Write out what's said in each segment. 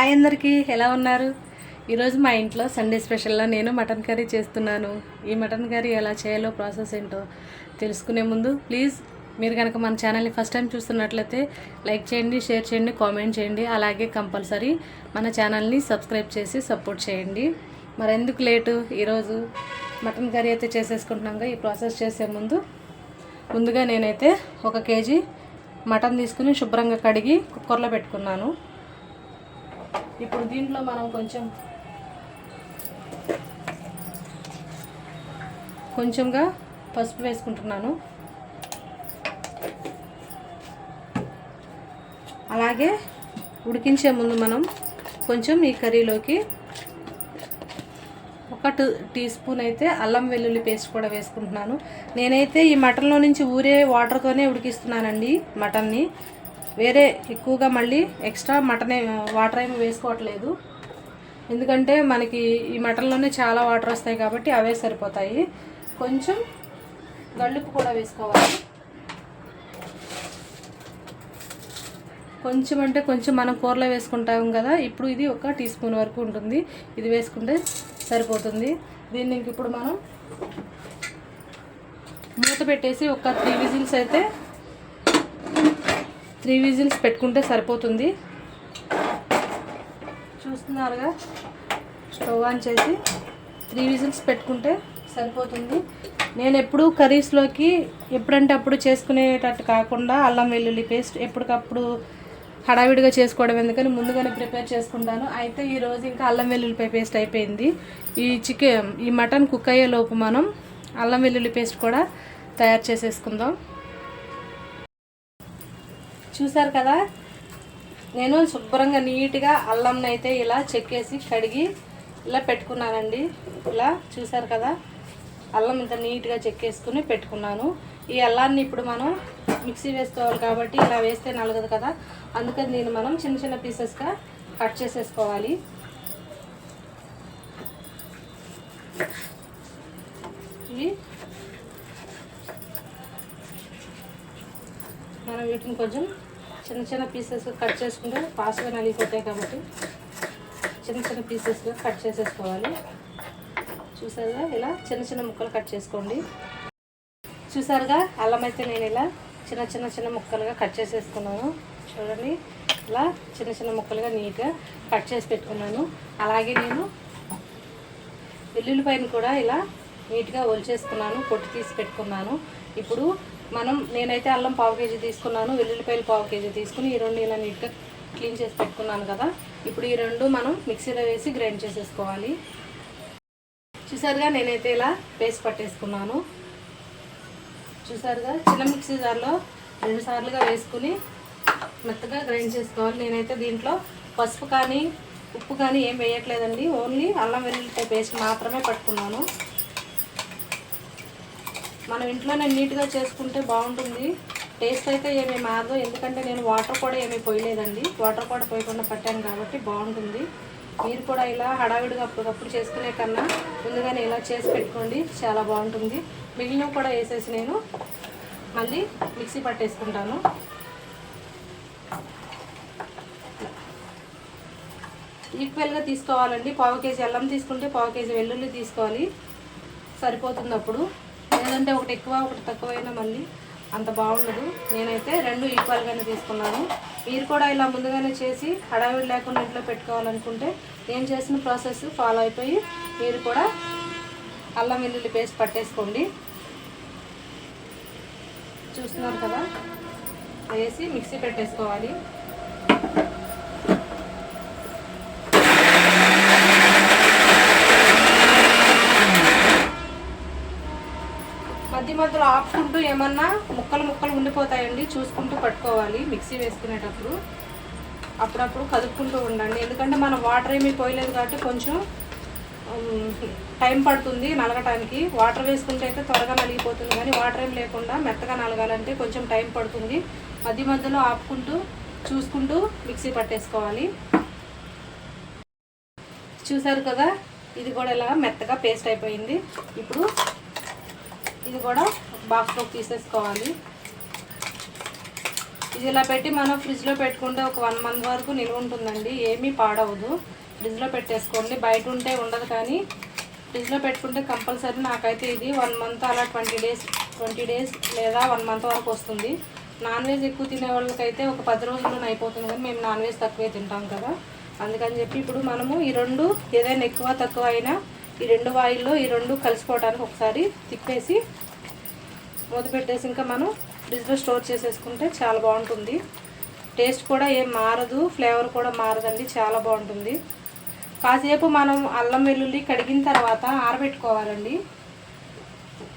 Hi అందరికీ ఎలా ఉన్నారు? ఈరోజు మా ఇంట్లో సండే స్పెషల్లో నేను మటన్ కర్రీ చేస్తున్నాను. ఈ మటన్ కర్రీ ఎలా చేయాలో ప్రాసెస్ ఏంటో తెలుసుకునే ముందు ప్లీజ్ మీరు కనుక మన ఛానల్ని ఫస్ట్ టైం చూస్తున్నట్లయితే లైక్ చేయండి షేర్ చేయండి కామెంట్ చేయండి అలాగే కంపల్సరీ మన ఛానల్ని సబ్స్క్రైబ్ చేసి సపోర్ట్ చేయండి. మరి ఎందుకు లేటు? ఈరోజు మటన్ కర్రీ అయితే చేసేసుకుంటున్నాక ఈ ప్రాసెస్ చేసే ముందు ముందుగా నేనైతే ఒక కేజీ మటన్ తీసుకుని శుభ్రంగా కడిగి కుక్కర్లో పెట్టుకున్నాను. ఇప్పుడు దీంట్లో మనం కొంచెం కొంచెంగా పసుపు వేసుకుంటున్నాను. అలాగే ఉడికించే ముందు మనం కొంచెం ఈ కర్రీలోకి ఒక టీ టీ స్పూన్ అయితే అల్లం వెల్లుల్లి పేస్ట్ కూడా వేసుకుంటున్నాను. నేనైతే ఈ మటన్లో నుంచి ఊరే వాటర్తోనే ఉడికిస్తున్నానండి మటన్ని. వేరే ఎక్కువగా మళ్ళీ ఎక్స్ట్రా మటన్ వాటర్ ఏమి వేసుకోవట్లేదు. ఎందుకంటే మనకి ఈ మటన్లోనే చాలా వాటర్ వస్తాయి కాబట్టి అవే సరిపోతాయి. కొంచెం గల్లుపు కూడా వేసుకోవాలి. కొంచెం అంటే కొంచెం మనం కూరలో వేసుకుంటాం కదా ఇప్పుడు ఇది ఒక టీ స్పూన్ వరకు ఉంటుంది. ఇది వేసుకుంటే సరిపోతుంది. దీన్ని ఇంక ఇప్పుడు మనం మూత పెట్టేసి ఒక త్రీ విజిల్స్ అయితే త్రీ విజిల్స్ పెట్టుకుంటే సరిపోతుంది. చూస్తున్నారుగా? స్టవ్ ఆన్ చేసి త్రీ విజిల్స్ పెట్టుకుంటే సరిపోతుంది. నేను ఎప్పుడు కర్రీస్లోకి ఎప్పుడంటే అప్పుడు చేసుకునేటట్టు కాకుండా అల్లం వెల్లుల్లి పేస్ట్ ఎప్పటికప్పుడు హడావిడిగా చేసుకోవడం ఎందుకని ముందుగానే ప్రిపేర్ చేసుకుంటాను. అయితే ఈరోజు ఇంకా అల్లం వెల్లుల్లిపాయ పేస్ట్ అయిపోయింది. ఈ చికెన్ ఈ మటన్ కుక్ అయ్యే లోపు మనం అల్లం వెల్లుల్లి పేస్ట్ కూడా తయారు చేసేసుకుందాం. చూసారు కదా? నేను శుభ్రంగా నీట్గా అల్లంని అయితే ఇలా చెక్కేసి కడిగి ఇలా పెట్టుకున్నానండి. ఇలా చూసారు కదా? అల్లం ఇంత నీట్గా చెక్కేసుకుని పెట్టుకున్నాను. ఈ అల్లాన్ని ఇప్పుడు మనం మిక్సీ వేసుకోవాలి కాబట్టి ఇలా వేస్తే నలగదు కదా? అందుకని దీన్ని మనం చిన్న చిన్న పీసెస్గా కట్ చేసేసుకోవాలి. ఇవి మనం వీటిని కొంచెం చిన్న చిన్న పీసెస్ కట్ చేసుకుంటే ఫాస్ట్గా నలిగిపోతాయి కాబట్టి చిన్న చిన్న పీసెస్గా కట్ చేసేసుకోవాలి. చూసారుగా? ఇలా చిన్న చిన్న ముక్కలు కట్ చేసుకోండి. చూసారుగా? అల్లం అయితే నేను ఇలా చిన్న చిన్న చిన్న ముక్కలుగా కట్ చేసేసుకున్నాను. చూడండి. ఇలా చిన్న చిన్న ముక్కలుగా నీట్గా కట్ చేసి పెట్టుకున్నాను. అలాగే నేను వెల్లుల్లిపాయను కూడా ఇలా నీట్గా ఒలిచేసుకున్నాను. పొట్టు తీసి పెట్టుకున్నాను. ఇప్పుడు మనం నేనైతే అల్లం పావు కేజీ తీసుకున్నాను వెల్లుల్లిపాయలు పావు కేజీ తీసుకుని ఈ రెండు ఇలా నీట్గా క్లీన్ చేసి పెట్టుకున్నాను కదా. ఇప్పుడు ఈ రెండు మనం మిక్సీలో వేసి గ్రైండ్ చేసేసుకోవాలి. చూసారుగా నేనైతే ఇలా పేస్ట్ పట్టేసుకున్నాను. చూసారుగా చిన్న మిక్సీ జార్లో రెండు సార్లుగా వేసుకుని మెత్తగా గ్రైండ్ చేసుకోవాలి. నేనైతే దీంట్లో పసుపు కానీ ఉప్పు కానీ ఏం వేయట్లేదండి. ఓన్లీ అల్లం వెల్లుల్లిపాయ పేస్ట్ మాత్రమే పట్టుకున్నాను. మనం ఇంట్లోనే నీట్గా చేసుకుంటే బాగుంటుంది. టేస్ట్ అయితే ఏమీ మారదు. ఎందుకంటే నేను వాటర్ కూడా ఏమీ పోయలేదండి. వాటర్ కూడా పోయకుండా పట్టాను కాబట్టి బాగుంటుంది. మీరు కూడా ఇలా హడావిడిగా అప్పటికప్పుడు చేసుకునే కన్నా ముందుగానే ఇలా చేసి పెట్టుకోండి. చాలా బాగుంటుంది. మిగిలినవి కూడా వేసేసి నేను మళ్ళీ మిక్సీ పట్టేసుకుంటాను. ఈక్వల్గా తీసుకోవాలండి. పావు కేజీ అల్లం తీసుకుంటే పావు కేజీ వెల్లుల్లి తీసుకోవాలి. సరిపోతుంది అప్పుడు. లేదంటే ఒకటి ఎక్కువ ఒకటి తక్కువైనా మళ్ళీ అంత బాగుండదు. నేనైతే రెండు ఈక్వల్గానే తీసుకున్నాను. మీరు కూడా ఇలా ముందుగానే చేసి హడావిడి లేకుండా ఇంట్లో పెట్టుకోవాలనుకుంటే నేను చేసిన ప్రాసెస్ ఫాలో అయిపోయి మీరు కూడా అల్లం వెల్లుల్లి పేస్ట్ పట్టేసుకోండి. చూస్తున్నారు కదా? వేసి మిక్సీ పెట్టేసుకోవాలి. మధ్య మధ్యలో ఆపుకుంటూ ఏమన్నా ముక్కలు ముక్కలు ఉండిపోతాయండి చూసుకుంటూ పట్టుకోవాలి మిక్సీ వేసుకునేటప్పుడు. అప్పుడప్పుడు కదుపుకుంటూ ఉండండి. ఎందుకంటే మనం వాటర్ ఏమీ పోయలేదు కాబట్టి కొంచెం టైం పడుతుంది నలగటానికి. వాటర్ వేసుకుంటే అయితే త్వరగా నలిగిపోతుంది కానీ వాటర్ ఏం లేకుండా మెత్తగా నలగాలంటే కొంచెం టైం పడుతుంది. మధ్య మధ్యలో ఆపుకుంటూ చూసుకుంటూ మిక్సీ పట్టేసుకోవాలి. చూసారు కదా? ఇది కూడా ఇలా మెత్తగా పేస్ట్ అయిపోయింది. ఇప్పుడు ఇది కూడా బాక్స్లో తీసేసుకోవాలి. ఇది ఇలా పెట్టి మనం ఫ్రిడ్జ్లో పెట్టుకుంటే ఒక వన్ మంత్ వరకు నిల్వ ఉంటుందండి. ఏమీ పాడవదు. ఫ్రిడ్జ్లో పెట్టేసుకోండి. బయట ఉంటే ఉండదు కానీ ఫ్రిడ్జ్లో పెట్టుకుంటే కంపల్సరీ నాకైతే ఇది వన్ మంత్ అలా ట్వంటీ డేస్ ట్వంటీ డేస్ లేదా వన్ మంత్ వరకు వస్తుంది. నాన్ వెజ్ ఎక్కువ తినే వాళ్ళకైతే ఒక పది రోజుల్లోనే అయిపోతుంది కానీ మేము నాన్ వెజ్ తక్కువే తింటాం కదా. అందుకని చెప్పి ఇప్పుడు మనము ఈ రెండు ఏదైనా ఎక్కువ తక్కువ అయినా ఈ రెండు వాయిల్లో ఈ రెండు కలిసిపోవడానికి ఒకసారి తిప్పేసి మూత పెట్టేసి ఇంకా మనం ఫ్రిడ్జ్లో స్టోర్ చేసేసుకుంటే చాలా బాగుంటుంది. టేస్ట్ కూడా ఏం మారదు ఫ్లేవర్ కూడా మారదండి చాలా బాగుంటుంది. కాసేపు మనం అల్లం వెల్లుల్లి కడిగిన తర్వాత ఆరబెట్టుకోవాలండి.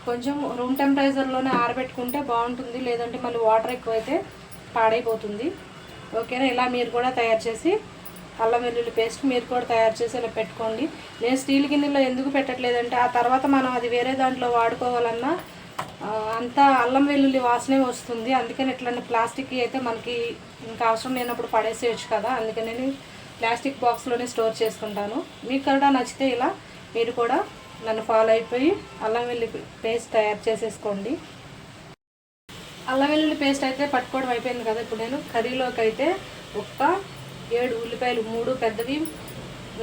కొంచెం రూమ్ టెంపరేచర్లోనే ఆరబెట్టుకుంటే బాగుంటుంది లేదంటే మళ్ళీ వాటర్ ఎక్కువైతే పాడైపోతుంది. ఓకేనా? ఇలా మీరు కూడా తయారు చేసి అల్లం వెల్లుల్లి పేస్ట్ మీరు కూడా తయారు చేసి ఇలా పెట్టుకోండి. నేను స్టీల్ గిన్నెలో ఎందుకు పెట్టట్లేదంటే ఆ తర్వాత మనం అది వేరే దాంట్లో వాడుకోవాలన్నా అంతా అల్లం వెల్లుల్లి వాసనే వస్తుంది. అందుకని ఇట్లాంటి ప్లాస్టిక్ అయితే మనకి ఇంకా అవసరం లేనప్పుడు పడేసేయచ్చు కదా. అందుకని నేను ప్లాస్టిక్ బాక్స్లోనే స్టోర్ చేసుకుంటాను. మీకు కూడా నచ్చితే ఇలా మీరు కూడా నన్ను ఫాలో అయిపోయి అల్లం వెల్లుల్లి పేస్ట్ తయారు చేసేసుకోండి. అల్లం వెల్లుల్లి పేస్ట్ అయితే పట్టుకోవడం అయిపోయింది కదా. ఇప్పుడు నేను కర్రీలోకి అయితే ఒక్క ఏడు ఉల్లిపాయలు మూడు పెద్దవి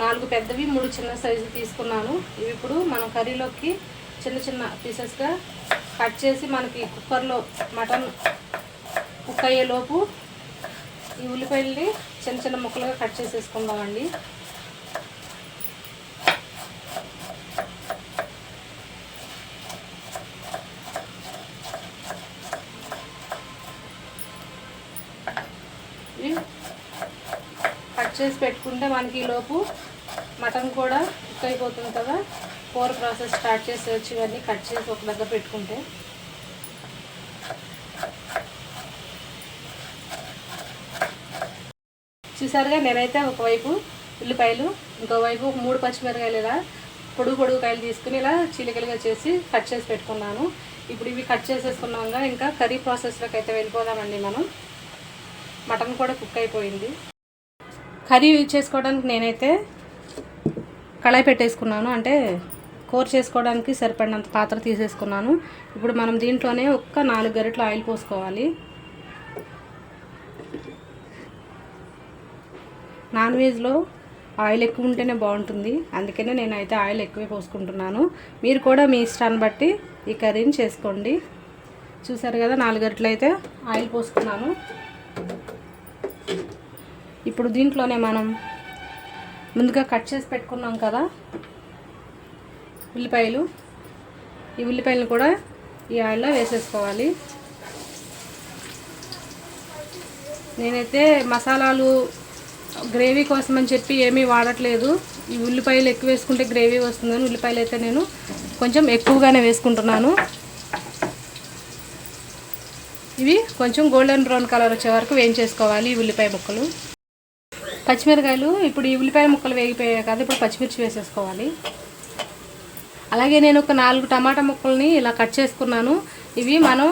నాలుగు పెద్దవి మూడు చిన్న సైజు తీసుకున్నాను. ఇవి ఇప్పుడు మనం కర్రీలోకి చిన్న చిన్న పీసెస్గా కట్ చేసి మనకి కుక్కర్లో మటన్ కుక్ అయ్యేలోపు ఈ ఉల్లిపాయల్ని చిన్న చిన్న ముక్కలుగా కట్ చేసేసుకుందామండి. ఇవి చేసి పెట్టుకుంటే మనకి ఈలోపు మటన్ కూడా కుక్ అయిపోతుంది కదా. కూర ప్రాసెస్ స్టార్ట్ చేసేవచ్చు ఇవన్నీ కట్ చేసి ఒక దగ్గర పెట్టుకుంటే. చూసారుగా నేనైతే ఒకవైపు ఉల్లిపాయలు ఇంకోవైపు ఒక మూడు పచ్చిమిరకాయలు ఇలా పొడుగు పొడుగు కాయలు తీసుకుని ఇలా చిలికలుగా చేసి కట్ చేసి పెట్టుకున్నాను. ఇప్పుడు ఇవి కట్ చేసేసుకున్నాక ఇంకా కర్రీ ప్రాసెస్లోకి అయితే వెళ్ళిపోదామండి మనం. మటన్ కూడా కుక్ అయిపోయింది. కర్రీ యూజ్ చేసుకోవడానికి నేనైతే కళాయి పెట్టేసుకున్నాను. అంటే కూర చేసుకోవడానికి సరిపడినంత పాత్ర తీసేసుకున్నాను. ఇప్పుడు మనం దీంట్లోనే ఒక్క నాలుగు గరిటలు ఆయిల్ పోసుకోవాలి. నాన్ వెజ్లో ఆయిల్ ఎక్కువ ఉంటేనే బాగుంటుంది. అందుకనే నేనైతే ఆయిల్ ఎక్కువే పోసుకుంటున్నాను. మీరు కూడా మీ ఇష్టాన్ని బట్టి ఈ కర్రీని చేసుకోండి. చూసారు కదా నాలుగు గరిటలు అయితే ఆయిల్ పోసుకున్నాను. ఇప్పుడు దీంట్లోనే మనం ముందుగా కట్ చేసి పెట్టుకున్నాం కదా ఉల్లిపాయలు. ఈ ఉల్లిపాయలను కూడా ఈ ఆయిల్లో వేసేసుకోవాలి. నేనైతే మసాలాలు గ్రేవీ కోసం అని చెప్పి ఏమీ వాడట్లేదు. ఈ ఉల్లిపాయలు ఎక్కువ వేసుకుంటే గ్రేవీ వస్తుందని ఉల్లిపాయలు అయితే నేను కొంచెం ఎక్కువగానే వేసుకుంటున్నాను. ఇవి కొంచెం గోల్డెన్ బ్రౌన్ కలర్ వచ్చే వరకు వేయించేసుకోవాలి ఈ ఉల్లిపాయ ముక్కలు. పచ్చిమిరకాయలు ఇప్పుడు ఈ ఉల్లిపాయ ముక్కలు వేగిపోయాయి కదా ఇప్పుడు పచ్చిమిర్చి వేసేసుకోవాలి. అలాగే నేను ఒక నాలుగు టమాటా ముక్కల్ని ఇలా కట్ చేసుకున్నాను. ఇవి మనం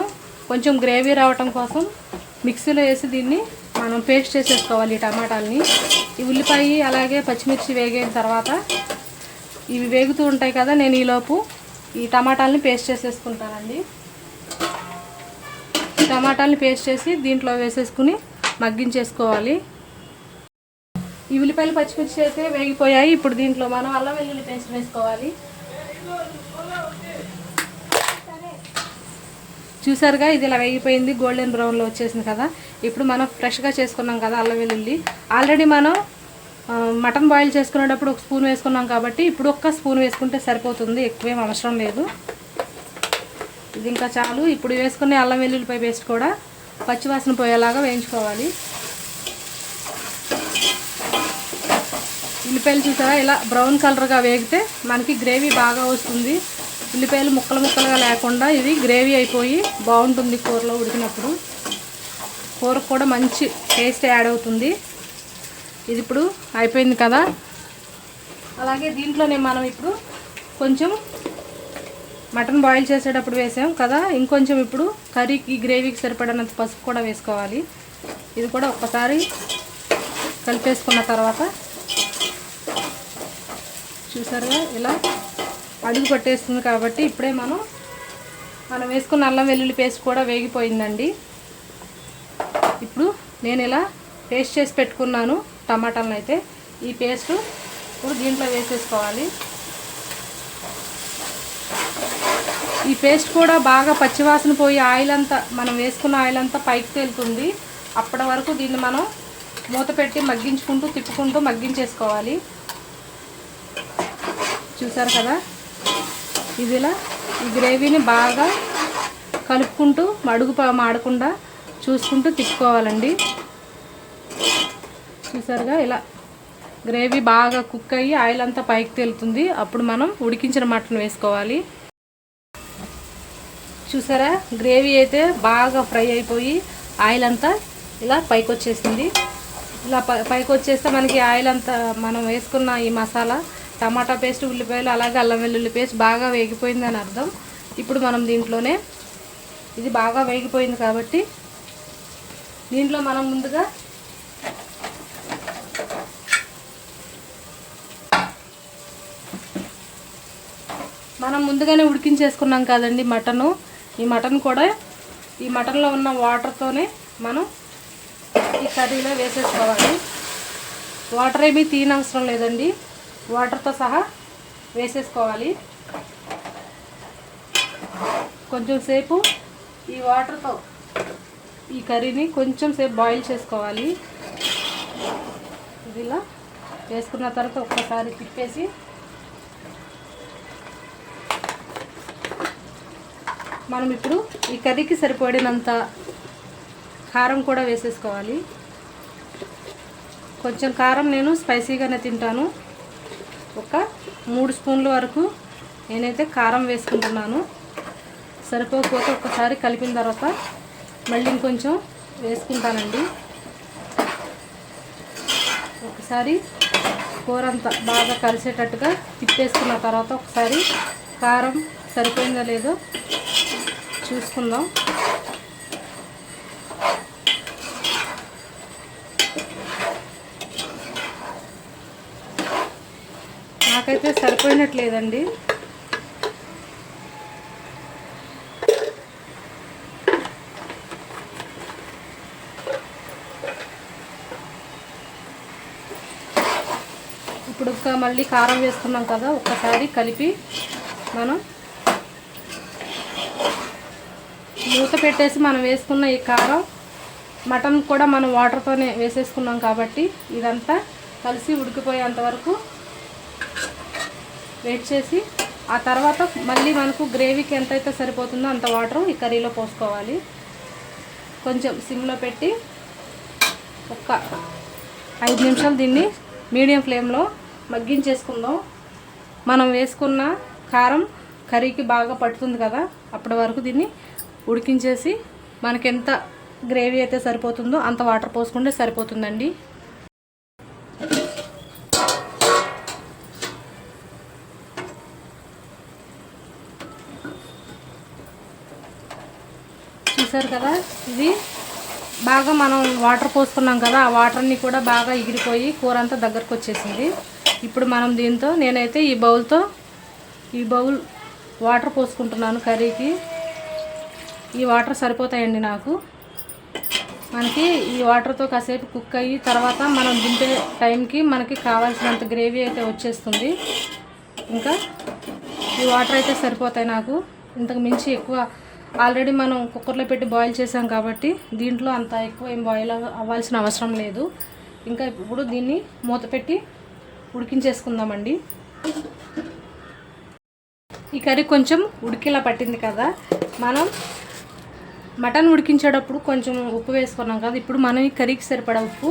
కొంచెం గ్రేవీ రావటం కోసం మిక్సీలో వేసి దీన్ని మనం పేస్ట్ చేసేసుకోవాలి ఈ టమాటాలని. ఈ ఉల్లిపాయ అలాగే పచ్చిమిర్చి వేగిన తర్వాత ఇవి వేగుతూ ఉంటాయి కదా నేను ఈలోపు ఈ టమాటాలని పేస్ట్ చేసేసుకుంటానండి. ఈ టమాటాలని పేస్ట్ చేసి దీంట్లో వేసేసుకుని మగ్గించేసుకోవాలి. ఈ ఉల్లిపాయలు పచ్చిమిర్చి అయితే వేగిపోయాయి. ఇప్పుడు దీంట్లో మనం అల్లం వెల్లుల్లి పేస్ట్ వేసుకోవాలి. చూసారుగా ఇది ఇలా వేగిపోయింది. గోల్డెన్ బ్రౌన్లో వచ్చేసింది కదా. ఇప్పుడు మనం ఫ్రెష్గా చేసుకున్నాం కదా అల్లం వెల్లుల్లి. ఆల్రెడీ మనం మటన్ బాయిల్ చేసుకునేటప్పుడు ఒక స్పూన్ వేసుకున్నాం కాబట్టి ఇప్పుడు ఒక్క స్పూన్ వేసుకుంటే సరిపోతుంది. ఎక్కువేం అవసరం లేదు. ఇది ఇంకా చాలు. ఇప్పుడు వేసుకునే అల్లం వెల్లుల్లిపై పేస్ట్ కూడా పచ్చివాసన పోయేలాగా వేయించుకోవాలి. ఉల్లిపాయలు చూసారా ఇలా బ్రౌన్ కలర్గా వేగితే మనకి గ్రేవీ బాగా వస్తుంది. ఉల్లిపాయలు ముక్కలు ముక్కలుగా లేకుండా ఇది గ్రేవీ అయిపోయి బాగుంటుంది కూరలో ఉడికినప్పుడు. కూరకు కూడా మంచి టేస్ట్ యాడ్ అవుతుంది. ఇది ఇప్పుడు అయిపోయింది కదా? అలాగే దీంట్లోనే మనం ఇప్పుడు కొంచెం మటన్ బాయిల్ చేసేటప్పుడు వేసాం కదా? ఇంకొంచెం ఇప్పుడు కర్రీకి గ్రేవీకి సరిపడినంత పసుపు కూడా వేసుకోవాలి. ఇది కూడా ఒక్కసారి కలిపేసుకున్న తర్వాత చూసారుగా? ఇలా అడుగు పట్టేస్తుంది కాబట్టి ఇప్పుడే మనం మనం వేసుకున్న అల్లం వెల్లుల్లి పేస్ట్ కూడా వేగిపోయిందండి. ఇప్పుడు నేను ఇలా పేస్ట్ చేసి పెట్టుకున్నాను టమాటాలను అయితే. ఈ పేస్ట్ ఇప్పుడు దీంట్లో వేసేసుకోవాలి. ఈ పేస్ట్ కూడా బాగా పచ్చివాసన పోయి ఆయిల్ అంతా మనం వేసుకున్న ఆయిల్ అంతా పైకి తేలుతుంది. అప్పటి వరకు దీన్ని మనం మూత పెట్టి మగ్గించుకుంటూ తిప్పుకుంటూ మగ్గించేసుకోవాలి. చూసారు కదా? ఇదిలా ఈ గ్రేవీని బాగా కలుపుకుంటూ మడుగు మాడకుండా చూసుకుంటూ తిప్పుకోవాలండి. చూసారుగా? ఇలా గ్రేవీ బాగా కుక్ అయ్యి ఆయిల్ అంతా పైకి తేలుతుంది. అప్పుడు మనం ఉడికించిన మటన్ వేసుకోవాలి. చూసారా? గ్రేవీ అయితే బాగా ఫ్రై అయిపోయి ఆయిల్ అంతా ఇలా పైకి వచ్చేసింది ఇలా పై పైకి వచ్చేస్తే మనకి ఆయిల్ అంతా మనం వేసుకున్న ఈ మసాలా టమాటా పేస్ట్ ఉల్లిపాయలు అలాగే అల్లం వెల్లుల్లి పేస్ట్ బాగా వేగిపోయిందని అర్థం. ఇప్పుడు మనం దీంట్లోనే ఇది బాగా వేగిపోయింది కాబట్టి దీంట్లో మనం ముందుగా మనం ముందుగానే ఉడికించేసుకున్నాం కదండి మటను. ఈ మటన్ కూడా ఈ మటన్లో ఉన్న వాటర్తోనే మనం ఈ కర్రీలో వేసేసుకోవాలి. వాటర్ ఏమీ తీయనవసరం లేదండి. వాటర్తో సహా వేసేసుకోవాలి. కొంచెం సేపు ఈ వాటర్తో ఈ కర్రీని కొంచెం సేపు బాయిల్ చేసుకోవాలి. ఇది ఇలా వేసుకున్న తర్వాత ఒక్కసారి తిప్పేసి మనం ఇప్పుడు ఈ కర్రీకి సరిపడినంత కారం కూడా వేసేసుకోవాలి. కొంచెం కారం నేను స్పైసీగానే తింటాను. ఒక మూడు స్పూన్ల వరకు నేనైతే కారం వేసుకుంటున్నాను. సరిపోకపోతే ఒకసారి కలిపిన తర్వాత మళ్ళీ ఇంకొంచెం వేసుకుంటానండి. ఒకసారి కూర అంతా బాగా కలిసేటట్టుగా తిప్పేసుకున్న తర్వాత ఒకసారి కారం సరిపోయిందో లేదో చూసుకుందాం. నాకైతే సరిపోయినట్లేదండి. ఇప్పుడు ఒక మళ్ళీ కారం వేసుకున్నాం కదా ఒక్కసారి కలిపి మనం మూత పెట్టేసి మనం వేసుకున్న ఈ కారం మటన్ కూడా మనం వాటర్తోనే వేసేసుకున్నాం కాబట్టి ఇదంతా కలిసి ఉడికిపోయేంత వరకు వెయిట్ చేసి ఆ తర్వాత మళ్ళీ మనకు గ్రేవీకి ఎంతైతే సరిపోతుందో అంత వాటర్ ఈ కర్రీలో పోసుకోవాలి. కొంచెం సిమ్లో పెట్టి ఒక్క ఐదు నిమిషాలు దీన్ని మీడియం ఫ్లేమ్లో మగ్గించేసుకుందాం. మనం వేసుకున్న కారం కర్రీకి బాగా పట్టుతుంది కదా అప్పటి వరకు దీన్ని ఉడికించేసి మనకెంత గ్రేవీ అయితే సరిపోతుందో అంత వాటర్ పోసుకుంటే సరిపోతుందండి. చూసారు కదా? ఇది బాగా మనం వాటర్ పోసుకున్నాం కదా ఆ వాటర్ని కూడా బాగా ఎగిరిపోయి కూర అంతా దగ్గరకు వచ్చేసింది. ఇప్పుడు మనం దీంతో నేనైతే ఈ బౌల్తో ఈ బౌల్ వాటర్ పోసుకుంటున్నాను కర్రీకి. ఈ వాటర్ సరిపోతాయండి నాకు. మనకి ఈ వాటర్తో కాసేపు కుక్ అయ్యి తర్వాత మనం దింపే టైంకి మనకి కావాల్సినంత గ్రేవీ అయితే వచ్చేస్తుంది. ఇంకా ఈ వాటర్ అయితే సరిపోతాయి నాకు. ఇంతకు మించి ఎక్కువ ఆల్రెడీ మనం కుక్కర్లో పెట్టి బాయిల్ చేసాం కాబట్టి దీంట్లో అంత ఎక్కువ ఏం బాయిల్ అవ్వాల్సిన అవసరం లేదు. ఇంకా ఇప్పుడు దీన్ని మూత పెట్టి ఉడికించేసుకుందామండి. ఈ కర్రీ కొంచెం ఉడికిలా పట్టింది కదా. మనం మటన్ ఉడికించేటప్పుడు కొంచెం ఉప్పు వేసుకున్నాం కదా. ఇప్పుడు మనం ఈ కర్రీకి సరిపడా ఉప్పు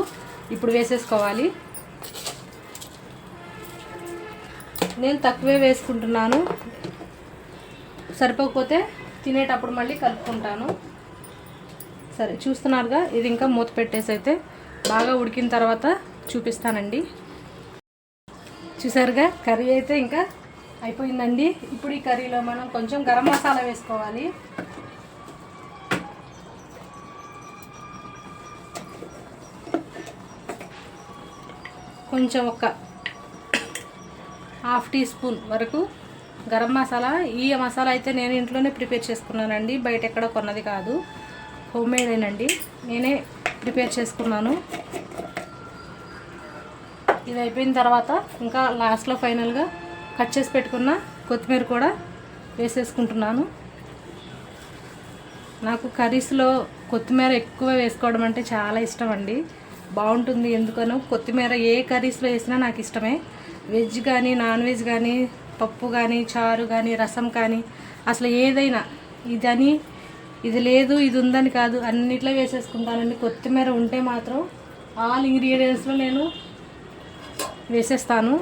ఇప్పుడు వేసేసుకోవాలి. నేను తక్కువే వేసుకుంటున్నాను. సరిపోకపోతే తినేటప్పుడు మళ్ళీ కలుపుకుంటాను. సరే చూస్తున్నారుగా? ఇది ఇంకా మూత పెట్టేసి అయితే బాగా ఉడికిన తర్వాత చూపిస్తానండి. చూసారుగా? కర్రీ అయితే ఇంకా అయిపోయిందండి. ఇప్పుడు ఈ కర్రీలో మనం కొంచెం గరం మసాలా వేసుకోవాలి. కొంచెం ఒక హాఫ్ టీ స్పూన్ వరకు గరం మసాలా ఈ మసాలా అయితే నేను ఇంట్లోనే ప్రిపేర్ చేసుకున్నానండి. బయట ఎక్కడ కొన్నది కాదు. హోమ్ మేడేనండి నేనే ప్రిపేర్ చేసుకున్నాను. ఇది అయిపోయిన తర్వాత ఇంకా లాస్ట్లో ఫైనల్గా కట్ చేసి పెట్టుకున్న కొత్తిమీర కూడా వేసేసుకుంటున్నాను. నాకు కర్రీస్లో కొత్తిమీర ఎక్కువ వేసుకోవడం అంటే చాలా ఇష్టం అండి బాగుంటుంది ఎందుకనో కొత్తిమీర ఏ కర్రీస్లో వేసినా నాకు ఇష్టమే. వెజ్ కానీ నాన్ వెజ్ కానీ పప్పు కానీ చారు కానీ రసం కానీ అసలు ఏదైనా ఇదని ఇది లేదు ఇది ఉందని కాదు అన్నిట్లో వేసేసుకుంటానండి. కొత్తిమీర ఉంటే మాత్రం ఆల్ ఇంగ్రీడియంట్స్లో నేను వేసేస్తాను.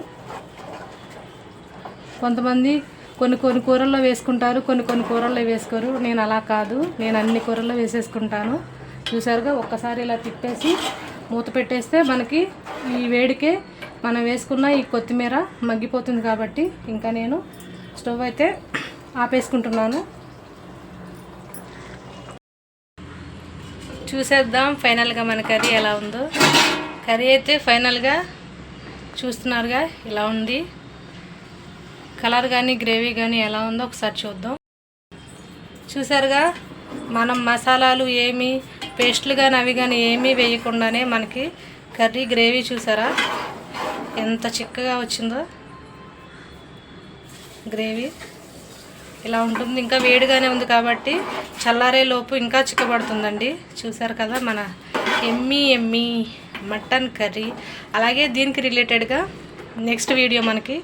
కొంతమంది కొన్ని కొన్ని కూరల్లో వేసుకుంటారు కొన్ని కొన్ని కూరల్లో వేసుకోరు. నేను అలా కాదు. నేను అన్ని కూరల్లో వేసేసుకుంటాను. చూసారుగా ఒక్కసారి ఇలా తిప్పేసి మూత పెట్టేస్తే మనకి ఈ వేడికే మనం వేసుకున్న ఈ కొత్తిమీర మగ్గిపోతుంది కాబట్టి ఇంకా నేను స్టవ్ అయితే ఆపేసుకుంటున్నాను. చూసేద్దాం ఫైనల్గా మన కర్రీ ఎలా ఉందో. కర్రీ అయితే ఫైనల్గా చూస్తున్నారుగా ఇలా ఉంది. కలర్ కానీ గ్రేవీ కానీ ఎలా ఉందో ఒకసారి చూద్దాం. చూసారుగా మనం మసాలాలు ఏమి పేస్ట్లు కానీ అవి కానీ ఏమీ వేయకుండానే మనకి కర్రీ గ్రేవీ చూసారా? ఎంత చిక్కగా వచ్చిందో. గ్రేవీ. ఇలా ఉంటుంది. ఇంకా వేడిగానే ఉంది కాబట్టి చల్లారే లోపు ఇంకా చిక్కబడుతుందండి. చూసారు కదా మన ఎమ్మీ ఎమ్మీ మటన్ కర్రీ. అలాగే దీనికి రిలేటెడ్గా నెక్స్ట్ వీడియో మనకి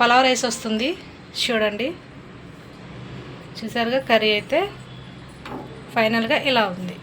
పలావ్ రైస్ వస్తుంది. చూడండి. చూసారుగా కర్రీ అయితే ఫైనల్గా ఇలా ఉంది.